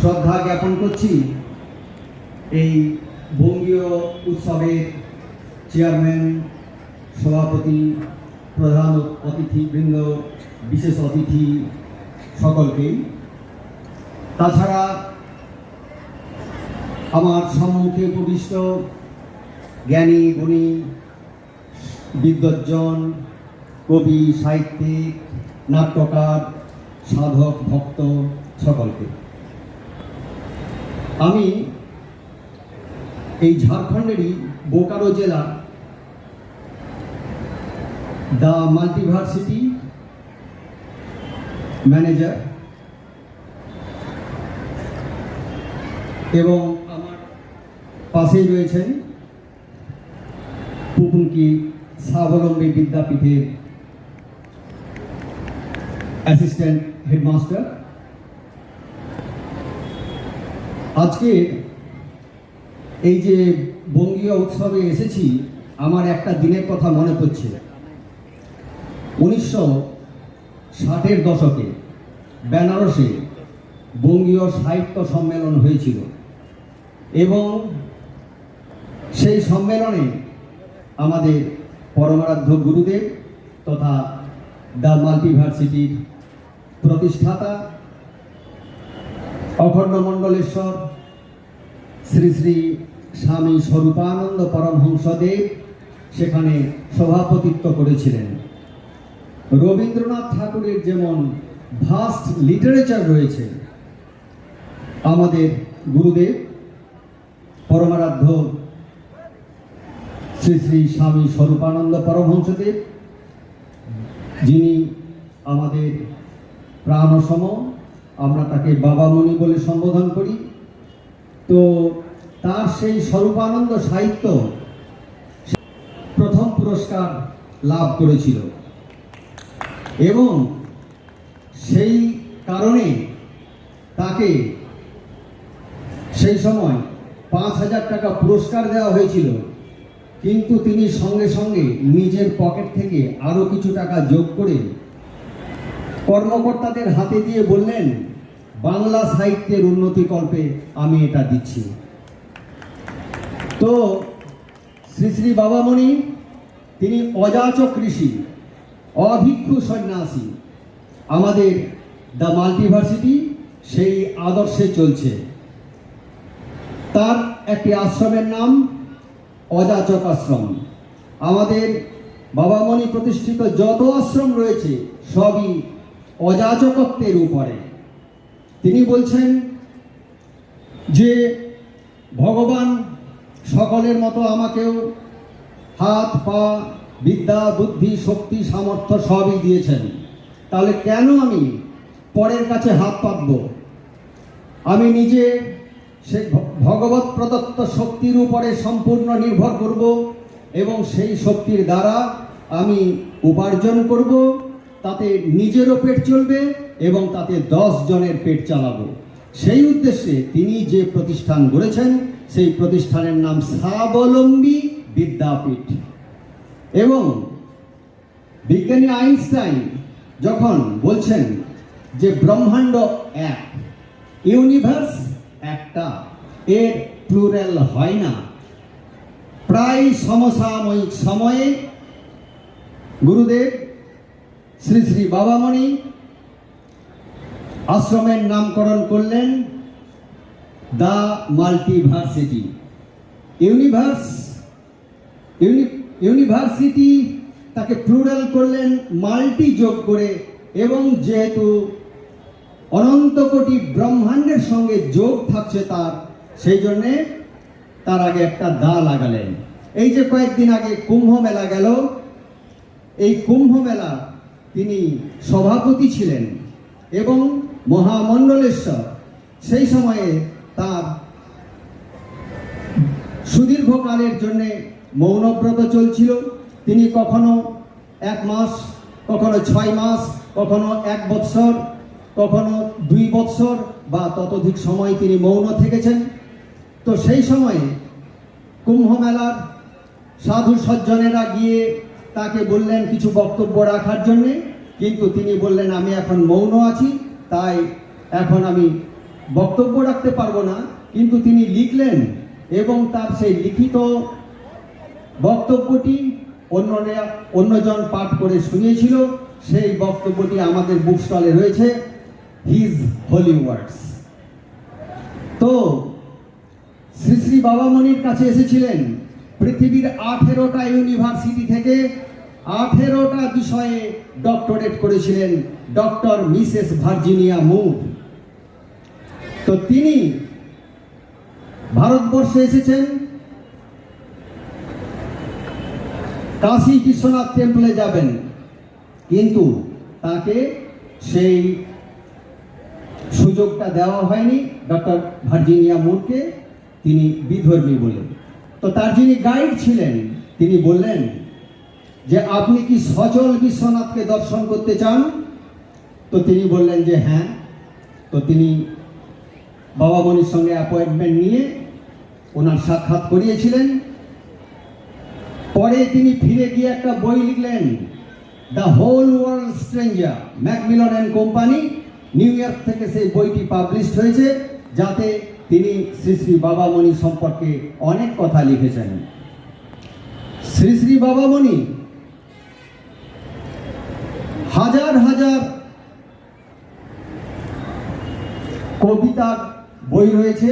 শ্রদ্ধা জ্ঞাপন করছি। এই বঙ্গীয় উৎসবের চেয়ারম্যান, সভাপতি, প্রধান অতিথিবৃন্দ, বিশেষ অতিথি সকলকেই তাছাড়া আমার সম্মুখে উপবিষ্ট জ্ঞানী, গুণী, বিদ্বজ্জন, কবি, সাহিত্যিক, নাট্যকার, সাধক, ভক্ত সকলকে। আমি এই ঝাড়খণ্ডেরই বোকারো জেলা, দ্য মাল্টিভার্সিটি ম্যানেজার এবং আমার পাশেই রয়েছেন পুপুনকি স্বাবলম্বী বিদ্যাপীঠের অ্যাসিস্ট্যান্ট হেডমাস্টার আজকে এই যে বঙ্গীয় উৎসবে এসেছি, আমার একটা দিনের কথা মনে পড়ছে। উনিশশো ষাটের দশকে বেনারসে বঙ্গীয় সাহিত্য সম্মেলন হয়েছিল এবং সেই সম্মেলনে আমাদের পরমারাধ্য গুরুদেব তথা দ্য মাল্টিভার্সিটির প্রতিষ্ঠাতা অখণ্ড মণ্ডলেশ্বর, শ্রী শ্রী স্বামী স্বরূপানন্দ পরমহংসদেব সেখানে সভাপতিত্ব করেছিলেন। রবীন্দ্রনাথ ঠাকুরের যেমন ভাস্ট লিটারেচার রয়েছে, আমাদের গুরুদেব, পরমারাধ্য, শ্রী শ্রী স্বামী স্বরূপানন্দ পরমহংসদেব, যিনি আমাদের প্রাণসম আমরা তাকে বাবা বাবামণি বলে সম্বোধন করি। তো তার সেই স্বরূপানন্দ সাহিত্য প্রথম পুরস্কার লাভ করেছিল। এবং সেই কারণে তাকে সেই সময় পাঁচ হাজার টাকা পুরস্কার দেওয়া হয়েছিল। কিন্তু তিনি সঙ্গে সঙ্গে নিজের পকেট থেকে আরও কিছু টাকা যোগ করে কর্মকর্তাদের হাতে দিয়ে বললেন, বাংলা সাহিত্যের উন্নতিকল্পে আমি এটা দিচ্ছি। তো শ্রী শ্রী বাবামণি, তিনি অযাচক ঋষি, অভিক্ষু সন্ন্যাসী, আমাদের দ্য মাল্টিভার্সিটি সেই আদর্শে চলছে। তার একটি আশ্রমের নাম অযাচক আশ্রম। আমাদের বাবামণি প্রতিষ্ঠিত যত আশ্রম রয়েছে, সবই অযাচকত্বের উপরে। তিনি বলছেন যে, ভগবান সকলের মতো আমাকেও হাত, পা, বিদ্যা, বুদ্ধি, শক্তি, সামর্থ্য সবই দিয়েছেন। তাহলে কেন আমি পরের কাছে হাত পাতব? আমি নিজে সে ভগবত প্রদত্ত শক্তির উপরে সম্পূর্ণ নির্ভর করব এবং সেই শক্তির দ্বারা আমি উপার্জন করব। তাতে নিজেরও পেট চলবে এবং তাতে দশ জনের পেট চালাবো। সেই উদ্দেশ্যে তিনি যে প্রতিষ্ঠান গড়েছেন, সেই প্রতিষ্ঠানের নাম স্বাবলম্বী বিদ্যাপীঠ। এবং বিজ্ঞানী আইনস্টাইন যখন বলছেন যে ব্রহ্মাণ্ড এক, ইউনিভার্স একটা, এর প্লুরাল হয় না। প্রায় সমসাময়িক সময়ে গুরুদেব শ্রী শ্রী বাবামণি আশ্রমের নামকরণ করলেন the multiversity. Universe, uni- university তাকে প্লুরাল করলেন, মাল্টি যোগ করে, এবং যেহেতু অনন্ত কোটি ব্রহ্মাণ্ডের সঙ্গে যোগ থাকছে তার, সেই জন্যে তার আগে একটা দা লাগালেন। এই যে কয়েকদিন আগে কুম্ভ মেলা গেল, এই কুম্ভ মেলা তিনি সভাপতি ছিলেন এবং মহামণ্ডলেশ্বর। সেই সময়ে তার সুদীর্ঘকালের জন্যে মৌনব্রত চলছিল। তিনি কখনো এক মাস, কখনো ছয় মাস, কখনো এক বৎসর, কখনো দুই বৎসর বা ততোধিক সময় তিনি মৌন থেকেছেন। তো সেই সময়ে কুম্ভ মেলার সাধু সজ্জনেরা গিয়ে তাকে বললেন কিছু বক্তব্য রাখার জন্যে, কিন্তু তিনি বললেন, আমি এখন মৌন আছি, তাই এখন আমি বক্তব্য রাখতে পারব না। কিন্তু তিনি লিখলেন, এবং তার সেই লিখিত বক্তব্যটি অন্যরা অন্যজন পাঠ করে শুনিয়েছিল। সেই বক্তব্যটি আমাদের বুক স্টলে রয়েছে, হিজ হোলি ওয়ার্ডস। তো শ্রী শ্রী বাবামণির কাছে এসেছিলেন। পৃথিবীর আঠেরোটা ইউনিভার্সিটি থেকে আঠেরোটা বিষয়ে ডক্টরেট করেছিলেন ডক্টর মিসেস ভার্জিনিয়া মুর তো তিনি ভারতবর্ষে এসেছেন। কাশী বিশ্বনাথ টেম্পলে যাবেন। কিন্তু তাকে সেই সুযোগটা দেওয়া হয়নি। ডক্টর ভার্জিনিয়া মুরকে তিনি বিধর্মী বলে। তো তার যিনি গাইড ছিলেন, তিনি বললেন যে, আপনি কি সচল বিশ্বনাথকে দর্শন করতে চান? তো তিনি বললেন যে হ্যাঁ। তো তিনি বাবা মনির সঙ্গে অ্যাপয়েন্টমেন্ট নিয়ে ওনার সাক্ষাৎ করিয়েছিলেন। পরে তিনি ফিরে গিয়ে একটা বই লিখলেন, the whole world stranger, Macmillan and company, New York থেকে সেই বইটি পাবলিশড হয়েছে, যাতে তিনি শ্রী শ্রী বাবামণি সম্পর্কে অনেক কথা লিখেছেন। শ্রী শ্রী বাবামণি হাজার হাজার কবিতার বই রয়েছে।